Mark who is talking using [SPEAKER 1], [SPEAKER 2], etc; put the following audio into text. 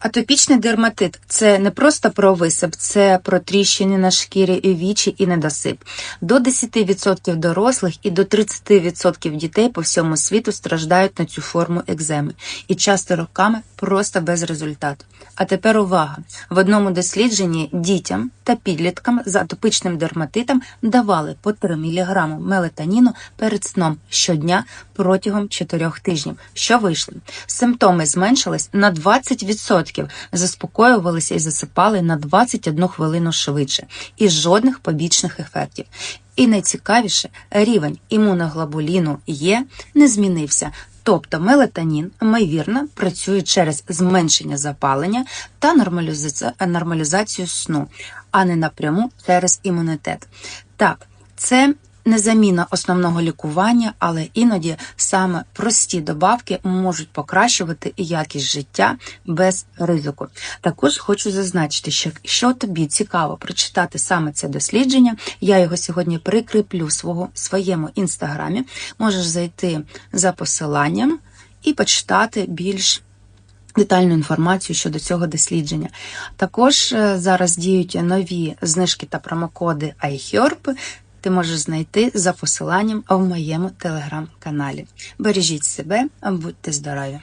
[SPEAKER 1] Атопічний дерматит це не просто про висип, це про тріщини на шкірі і вічі і недосип. До 10% дорослих і до 30% дітей по всьому світу страждають на цю форму екземи і часто роками просто без результату. А тепер увага! В одному дослідженні дітям та підліткам з атопічним дерматитом давали по 3 мг мелатоніну перед сном щодня протягом 4 тижнів. Що вийшло? Симптоми зменшились на 20%, заспокоювалися і засипали на 21 хвилину швидше, і жодних побічних ефектів. І найцікавіше, рівень імуноглобуліну Є не змінився. Тобто мелатонін, ймовірно, працює через зменшення запалення та нормалізацію, сну, а не напряму через імунітет. Так, це не заміна основного лікування, але іноді саме прості добавки можуть покращувати якість життя без ризику. Також хочу зазначити, що якщо тобі цікаво прочитати саме це дослідження, я його сьогодні прикріплю свого своєму інстаграмі. Можеш зайти за посиланням і почитати більш. Детальну інформацію щодо цього дослідження. Також е, зараз діють нові знижки та промокоди iHerb. Ти можеш знайти за посиланням в моєму телеграм-каналі. Бережіть себе, будьте здорові!